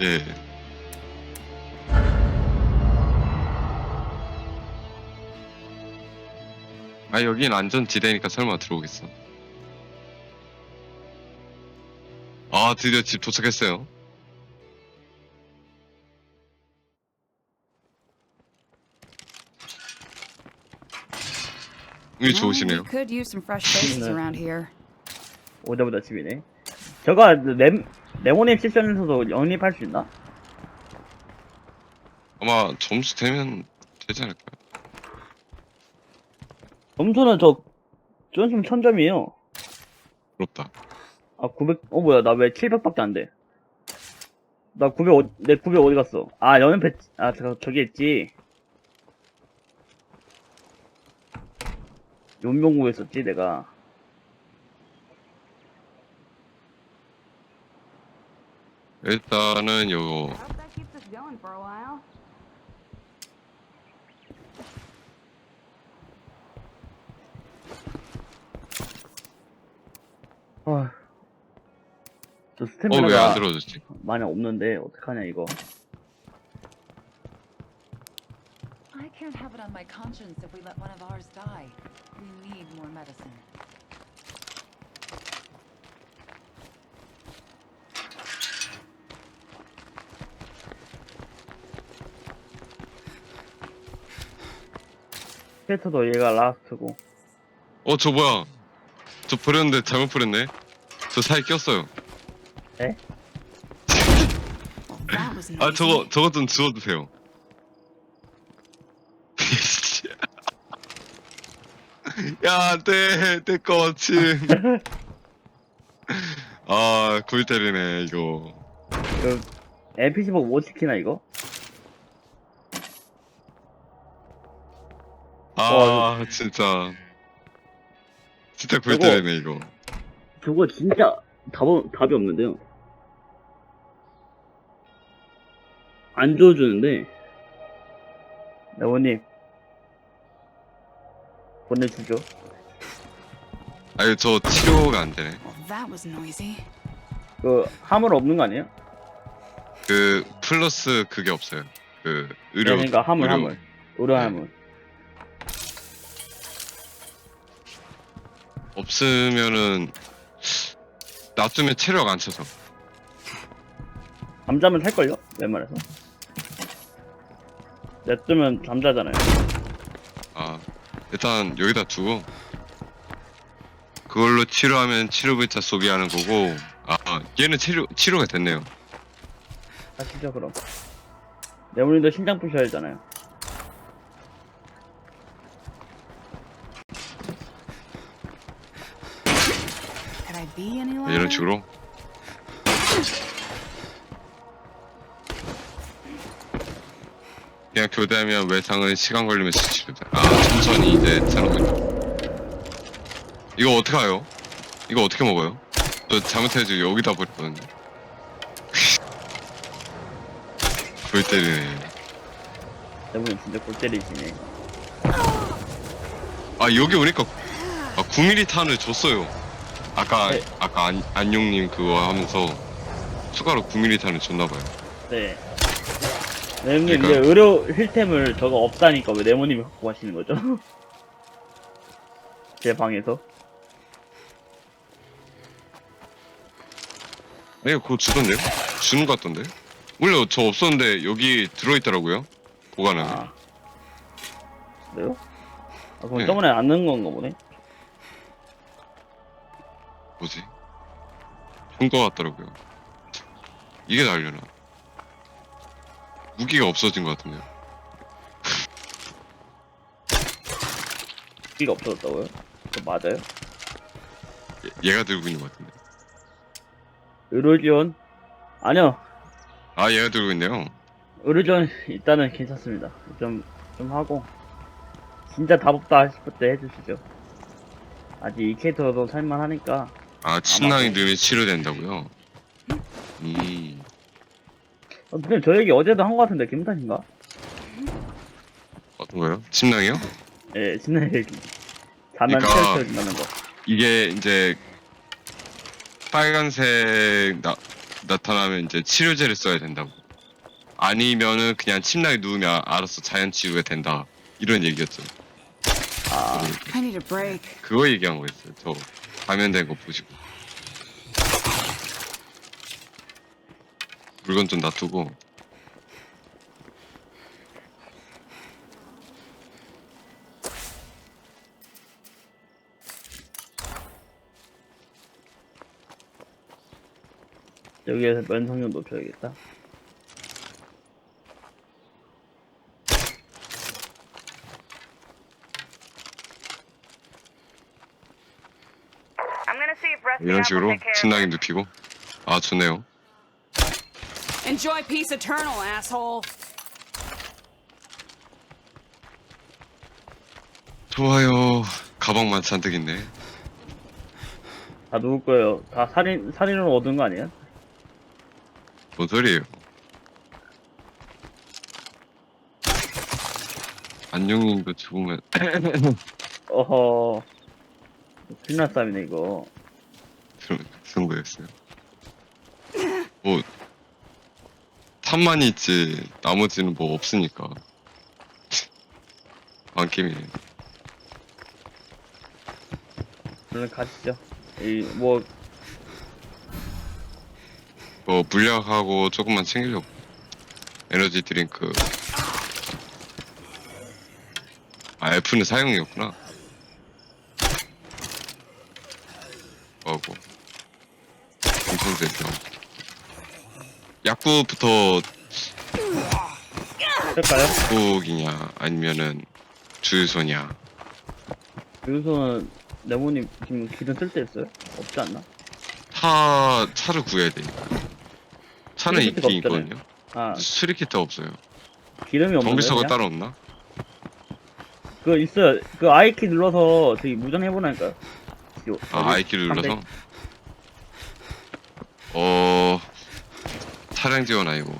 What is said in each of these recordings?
예. 아 여긴 안전지대니까 설마 들어오겠어. 아 드디어 집 도착했어요. 운이 좋으시네요. We could use some fresh faces 네. around here. 오자보자 집이네. 저거 레 레모님 세션에서도 영입할 수 있나? 아마 점수 되면 되지 않을까요? 점수는 저 점수 1000점이에요. 부럽다. 아 900, 어 뭐야 나 왜 700밖에 안 돼? 나 900, 어, 내 900 어디 갔어? 아 연연패, 아 저, 저기 있지. 용병구에 있었지 내가. 일단은 요 Hope that keeps us going for a while. 아, 저 어왜안 스태미나가 들어졌지? 많이 없는데 어떡하냐 이거. I can't have it on my conscience if we let one of ours die. We need more medicine. 캐릭터도 얘가 라스트고. 어 저 뭐야? 저 버렸는데 잘못 버렸네. 저 사이 꼈어요. Was 아 noisy. 저거 저거 좀 지워주세요. 야, 내, 내거 마침. 아, 골 때리네, 이거. 그 NPC 보고 못 시키나 이거? 아, 진짜. 진짜 골 저거- 때리네, 이거. 저거 진짜 답, 답이 없는데요. 안 줘주는데. 레오님. 보내주죠. 아니, 저 치료가 안 되네. Well, that was noisy. 그, 화물 없는 거 아니에요? 그, 플러스 그게 없어요. 그, 의료. 그러니까 화물, 의료. 화물. 의료 네. 화 없으면은, 놔두면 체력 안 차서. 잠자면 살걸요? 웬만해서. 냅두면 잠자잖아요. 아, 일단 여기다 두고 그걸로 치료하면 치료 글자 소비하는 거고 아, 얘는 치료 치료가 됐네요. 하시죠, 그럼. 레오님도 심장 부셔야 되잖아요. Be any louder? 이런 식으로. 그냥 교대하면 외상은 시간 걸리면서 치료돼. 아, 천천히 이제 차는군요. 이거 어떻게 해요? 이거 어떻게 먹어요? 저 잘못해가지고 여기다 버렸거든요. 골 때리네. 레오님 진짜 골 때리시네. 아 여기 오니까 아 9mm 탄을 줬어요. 아까 네. 아까 안, 안용님 그거 하면서 추가로 9mm 탄을 줬나봐요. 네. 레오님 그러니까- 이제 의료 힐템을 저거 없다니까 왜 레모님이 갖고 가시는 거죠? 제 방에서. 네 그거 주던데요? 주는 것 같던데? 원래 저 없었는데 여기 들어있더라고요. 보관함에. 아. 그래요? 아, 그럼 네. 저번에 안 넣은 건가 보네? 뭐지? 준것 같더라고요. 이게 날려나? 무기가 없어진 것 같은데요. 기가 없어졌다고요? 그 맞아요? 얘, 얘가 들고 있는 것 같은데. 의료 지원? 아니요. 아 얘가 들고 있네요. 의료 지원 일단은 괜찮습니다. 좀, 좀 하고. 진짜 답 없다 싶을 때 해주시죠. 아직 이 캐릭터도 살만하니까. 아 침낭이 넣으면 치료된다고요? 음. 어, 근데 저 얘기 어제도 한것 같은데, 김탄인가? 어떤 거요? 침낭이요? 예, 신나 얘기. 자면 그러니까- 채워준다는 거. 이게 이제 빨간색 나 나타나면 이제 치료제를 써야 된다고. 아니면은 그냥 침낭에 누우면 알아서 자연 치유가 된다. 이런 얘기였죠. 아, I need a break. 그거 얘기한 거였어요. 저 감염된 거 보시고. 물건 좀 놔두고 여기에서 면성력 높여야겠다. I'm gonna see if resting 이런 식으로 침낭에 눕히고 아 좋네요. Enjoy peace eternal, asshole. 좋아요. 가방만 잔뜩 있네. 다 누울 거예요. 다 살인, 살인으로 얻은 거 아니에요? 뭔 소리예요? 안녕님도 죽으면 어허. 큰일 날 싸움이네, 이거. 그런, 그런 거였어요. 뭐, 탑만 있지, 나머지는 뭐 없으니까. 망게임이네. 얼른 가시죠. 이, 뭐, 뭐, 물약하고 조금만 챙기려고. 에너지 드링크. 아, F는 사용이었구나. 하고. 되죠. 약국부터 할까요? 약국이냐, 아니면은 주유소냐. 여기서는 네모님 지금 기름 쓸 때 있어요? 없지 않나? 차, 차를 구해야 되니까. 차는 수리키트가 있긴 없잖아요. 있거든요. 아, 수리키트 없어요. 기름이 없는데 그냥? 따로 없나? 그거 있어요. 그 I키 눌러서 저기 무전해보라니까요. 요- 아, 저기 아이키를 담배. 눌러서? 어, 차량 지원 아니고.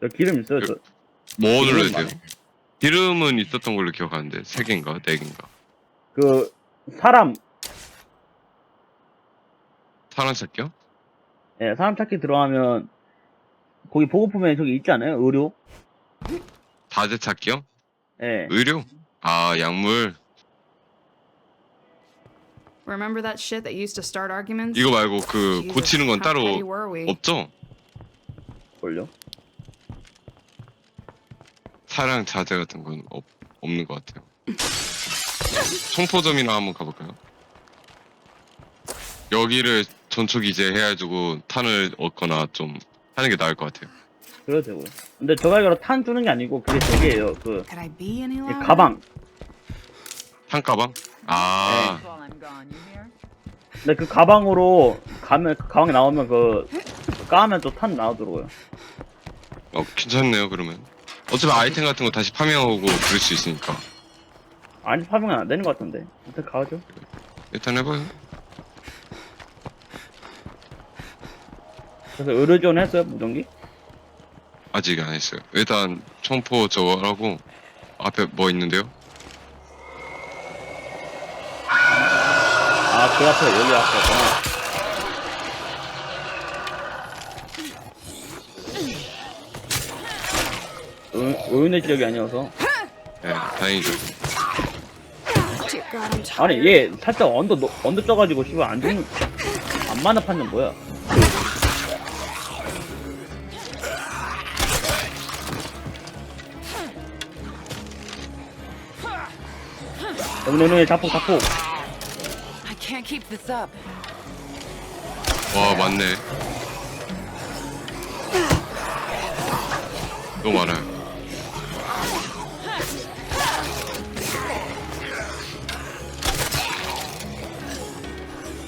저 기름 있어요. 저. 뭐 기름 눌러야 돼요? 많아요. 기름은 있었던 걸로 기억하는데, 3개인가? 4개인가? 그, 사람, 사람 찾기요? 예, 사람 찾기 들어가면, 거기 보고품에 저기 있지 않아요? 의료? 다제 찾기요? 예. 의료? 아, 약물? Remember that shit that used to start arguments? 이거 말고 그, Jesus, 고치는 건 how 따로 petty were we? 없죠? 뭘요? 차량 자재 같은 건 없, 없는 것 같아요. 총포점이나 한번 가볼까요? 여기를 전초 기재해가지고 탄을 얻거나 좀 하는 게 나을 것 같아요. 그래도 되고요. 근데 저가 알기로 탄 주는 게 아니고, 그게 저기예요. 그, Could I be any 이 louder? 가방. 탄 가방? 아? 근데 그 가방으로 가면, 그 가방에 나오면 그, 까면 또 탄 나오더라고요. 어, 괜찮네요, 그러면. 어차피 아이템 같은 거 다시 파밍하고 그럴 수 있으니까. 아니, 파밍은 안 되는 것 같은데. 일단 가죠. 일단 해봐요. 그래서 의료 지원 했어요, 무전기? 아직 안 했어요. 일단 총포 저거 하고 앞에 뭐 있는데요? 아, 그 앞에, 여기 앞에구나. 의, 의원의 지역이 아니어서. 네, 다행이죠. 아니, 얘 살짝 언더, 노- 언더 쪄가지고, 씨발, 안 죽는, 안 맞는 판는 뭐야? 여기, 여기, 자폭, 자폭. I can't keep this up. 와, 맞네. 너무 많아요.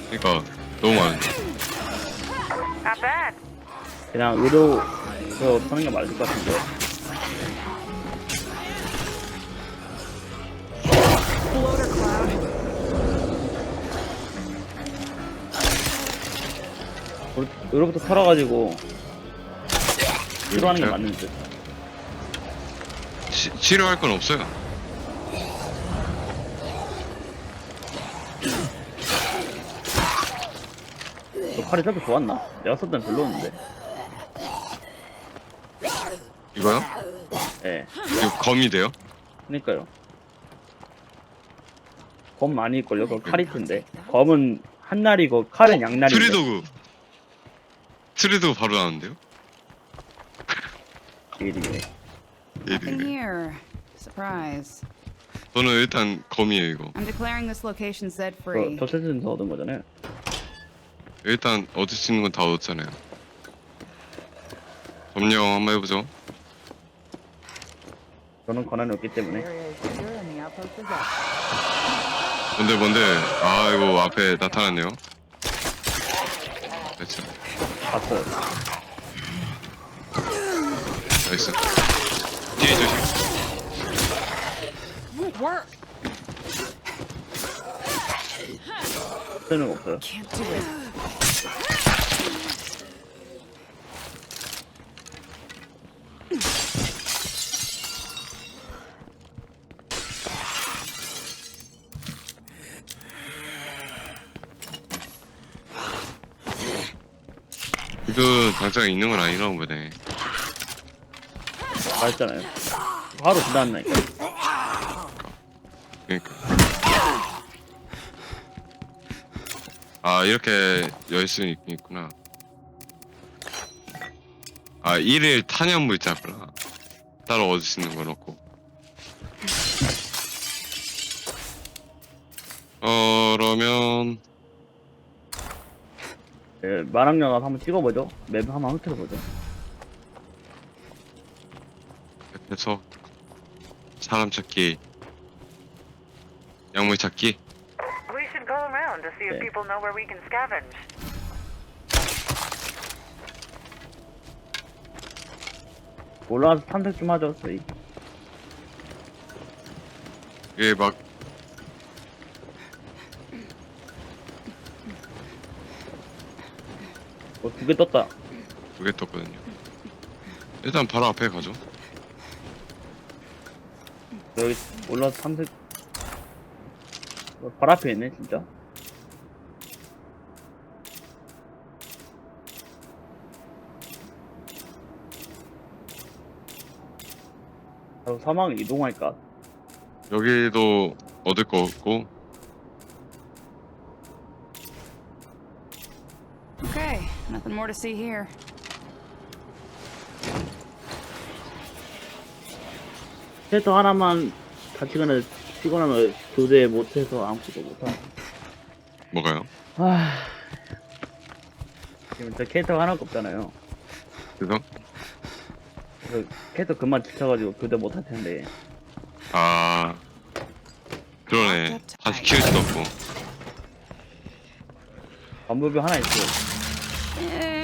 그러니까 너무 많은데. Not bad. 그냥 의료, 저, 사는 게 맞을 것 같은데. 여기부터 털어가지고 이거 하는 게 음, 맞는 듯. 치, 치료할 건 없어요. 너 팔이 저렇게 좋았나? 내가 썼던 별로였는데. 이거요? 예. 이거 검이 돼요? 그니까요. 검 많이 걸려. 그 네. 칼일 텐데. 검은 한 날이고 그 칼은 어, 양 날인데. 트리도그. 트리도그 바로 나왔는데요? 일이네. Nothing 얘들이. here. Surprise. 저는 일단 검이에요 이거. I'm declaring this location Z 그, free. 저 세트에서 얻은 거잖아요. 일단 얻을 수 있는 건 다 얻었잖아요. 점령 한번 해보죠. 저는 권한이 없기 때문에. Area is secure and the outpost is up. 뭔데 뭔데? 아 이거 앞에 나타났네요. 됐죠. 봤어요. 나이스. 뒤에 조심. Won't work. 쓰는 거 없어요. Can't do it. 당장 있는 건 아니라 보네. 말했잖아요. 바로 지나왔나니까. 그러니까. 아 이렇게 열수 있구나. 아 1일 탄약물 잡구나. 따로 얻을 수 있는 건 없고. 어, 그러면 예, 마랑영화 한번 찍어보죠. 맵 한번 훑어보죠. 옆에서 사람 찾기, 약물 찾기. We should go around to see if Okay. people know where we can scavenge. 올라가서 탐색 좀 하죠, 저희. 이게 막 어, 두 개 떴다. 두 개 떴거든요. 일단 바로 앞에 가죠. 여기 올라가서 탐색. 어, 바로 앞에 있네, 진짜. 바로 사망 이동할까? 여기도 얻을 거 없고 nothing more to see here. 캐릭터 하나만 같이 가는 피곤하면 교대 못해서 아무것도 못하고. 뭐가요? 아. 지금 저 캐릭터가 하나가 없잖아요. 그래서 그래서 캐릭터 금방 지쳐가지고 교대 못할 텐데. 아 그러네. 다시 키울 수도 없고. 반부비 하나 있어요.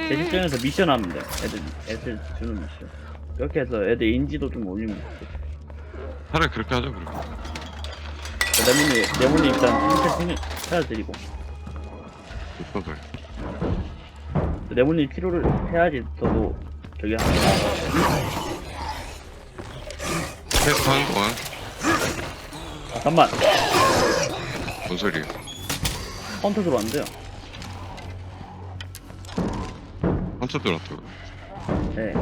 제 집중에서 미션 하면 돼. 애들, 애들 주는 미션. 이렇게 해서 애들 인지도 좀 올리면 돼. 차라리 그렇게 하죠. 그럼. 레몬이, 레몬이 일단 힌트 생일 찾아드리고. 소리? 레몬이 필요를 해야지 저도 저기 하는 테스트 하는 동안 잠깐만. 뭔 소리예요? 카운터 들어왔는데요. 한참 들었다고. 네.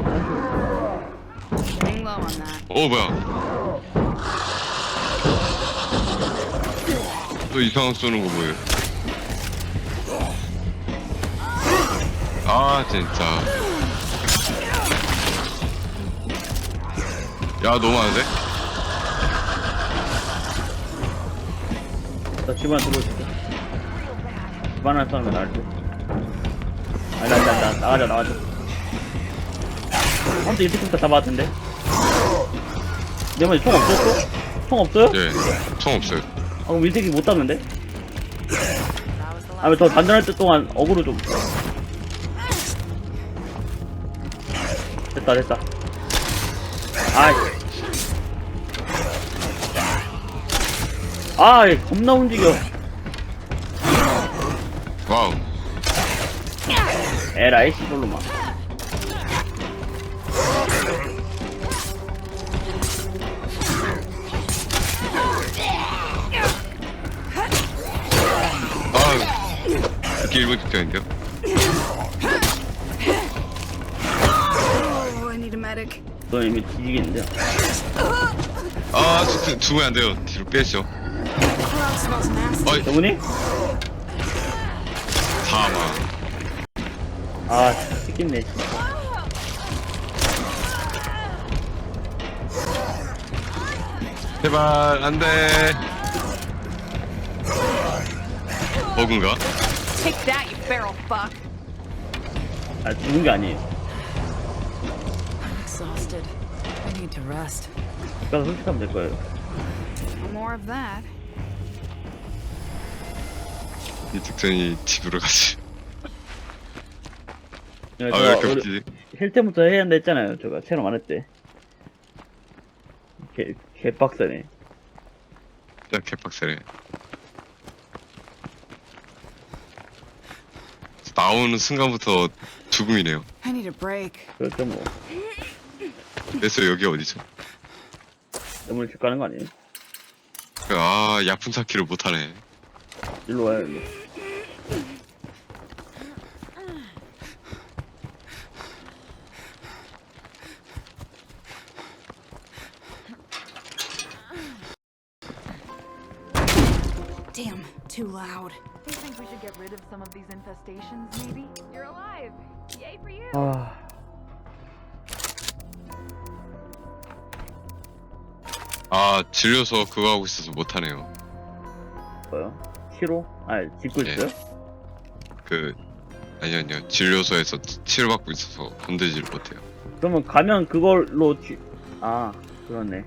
On that. 어 뭐야? 또 이상한 쏘는 거 뭐예요? 아 진짜. 야 너무 많은데? 나 집안 들어오시죠. 집안 할 사람이 나을 때. 아니, 나, 나, 나, 나가자, 나가자. 아무튼 이 새끼부터 잡아왔던데. 내말에 총 없었어? 총 없어요? 네. 총 없어요. 아, 그럼 이 새끼 못 잡는데? 아, 왜저 단전할 때 동안 어그로 좀. 됐다, 됐다. 아이. 아이, 겁나 움직여. 에라이 시돌로만 아 이게 일본 직전인데요? 너 이미 뒤지겠는데요? 아 죽으면 안 돼요 뒤로 빼시죠 어이 정훈이? 사망 아, 죽겠네. 제발, 안 돼. 버그인가? Take that, you feral fuck. 아, 죽은 게 아니에요. I'm exhausted. I need to rest. 집 가서 솔직하면 될 거예요. No more of that. 이 특전이 집으로 가지. 네, 아, 왜 이렇게 어려- 웃기지? 힐 때부터 해야 한다 했잖아요. 제가 체험 안 했대. 개, 개빡세네. 진짜 개빡세네. 나오는 순간부터 죽음이네요. I need a break. 그렇죠, 뭐. 그래서 여기 어디죠? 너무 집 가는 거 아니에요? 아, 약품 찾기를 못하네. 일로 와요, 일로. Some of these infestations, maybe? You're alive! Yay for you! 아. 아, 질려서 그거 하고 있어서 못하네요. 뭐요? 치료? 아, 짓고 예. 있어요? 그, 아니요, 아니요. 진료소에서 치- 치료받고 있어서 건들지를 못해요. 그러면 가면 그걸로 치... 아, 그렇네.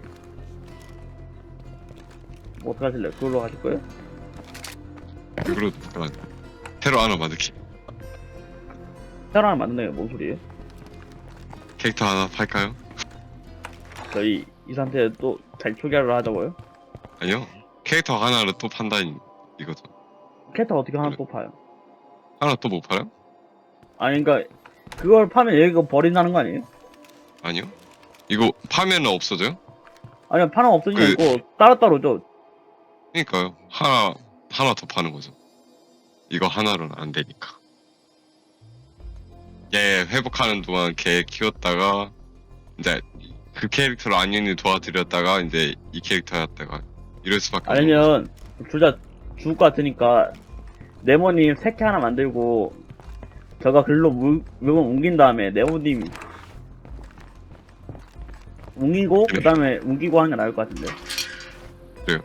뭐 어떡하실래요? 그걸로 하실 거예요? 그걸로, 그런, 테러 하나 만들기. 새로 하나 만든다는 게뭔 소리예요? 캐릭터 하나 팔까요? 저희 이 상태에 또 잘 초기화를 하자고요? 아니요. 캐릭터 하나를 또 판다니, 이거죠. 캐릭터 어떻게 하나 그래. 또 파요? 하나 또 못 팔아요? 아니, 그니까, 그걸 파면 여기가 버린다는 거 아니에요? 아니요. 이거 파면은 없어져요? 아니요, 파는 없어지면 그- 있고, 따로따로죠. 그니까요. 하나, 하나 더 파는 거죠. 이거 하나로는 안 되니까. 얘 회복하는 동안 걔 키웠다가, 이제 그 캐릭터를 안녕히 도와드렸다가, 이제 이 캐릭터 했다가, 이럴 수밖에. 아니면, 둘 다 죽을 것 같으니까, 네모님 새끼 하나 만들고, 저가 글로 물, 물건 옮긴 다음에, 네모님, 옮기고, 그래. 그 다음에 옮기고 하는 게 나을 것 같은데. 그래요.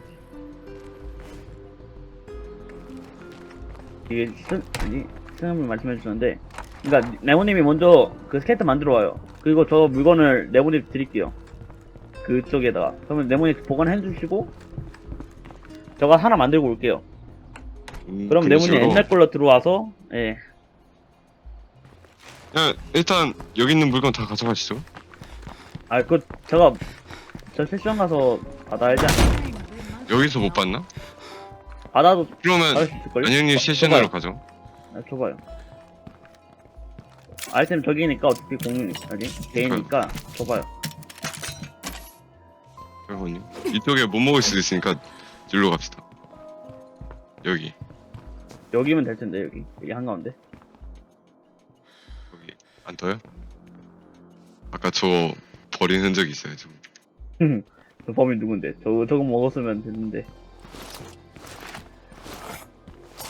이게, 스, 아니, 스님이 말씀해 주셨는데, 그니까, 네모님이 먼저 그 스케이트 만들어 와요. 그리고 저 물건을 네모님 드릴게요. 그쪽에다가. 그러면 네모님 보관해 주시고, 저가 하나 만들고 올게요. 음, 그럼 네모님 식으로. 옛날 걸로 들어와서, 예. 야, 일단, 여기 있는 물건 다 가져가시죠. 아, 그, 제가, 저 세션 가서 받아야지. 않- 여기서 못 봤나? 그러면, 수 있을걸요? 안녕님 어, 세션으로. 가죠. 아, 줘봐요. 아이템 저기니까 어차피 공유, 아니, 개이니까 줘봐요. 잠깐만요. 이쪽에 못 먹을 수도 있으니까, 일로 갑시다. 여기, 여기면 될 텐데, 여기. 여기 한 가운데. 여기. 안 떠요? 아까 저 버린 흔적이 있어요, 지금. 저 범인 누군데? 저, 저거 먹었으면 됐는데.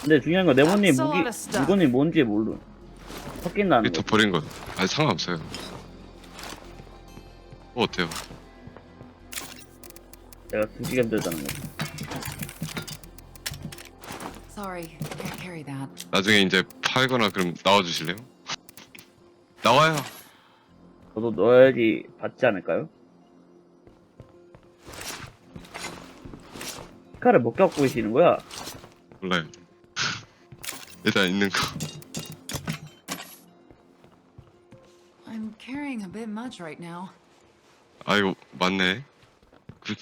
근데 중요한 건 네모님 무기. 물건이 뭔지 모르. 섞인다는 거. 다 버린 거. 아니, 상관없어요. 뭐 어때요? 내가 두 시간 들었다는 거. Sorry, can't carry that. 나중에 이제 팔거나 그럼 나와주실래요? 나와요. 저도 넣어야지 받지 않을까요? 스카를 못 갖고 계시는 거야? 몰라요. 일단 있는 거. I'm carrying a bit much right now. 아, 이거 맞네. 그,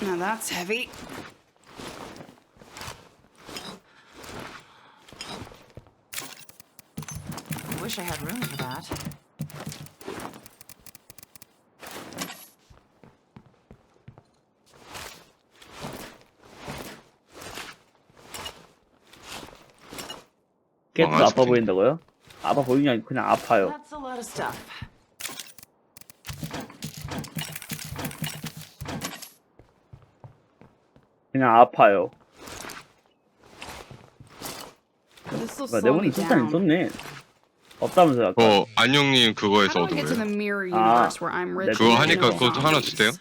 Now that's heavy. Wish I had room for that. 어, 아직 아파 보인다고요? 아파 아니고 그냥 아파요. That's a lot of stuff. 그냥 아파요. 뭐야, slow me 네모님 술잔 down. 있었네. 없다면서요, 아까. 어 안녕님 그거에서 How do I 얻은 get to the 거예요? mirror Ah, universe where I'm rich? that's 그거 and 하니까 no 그거 하나? 주세요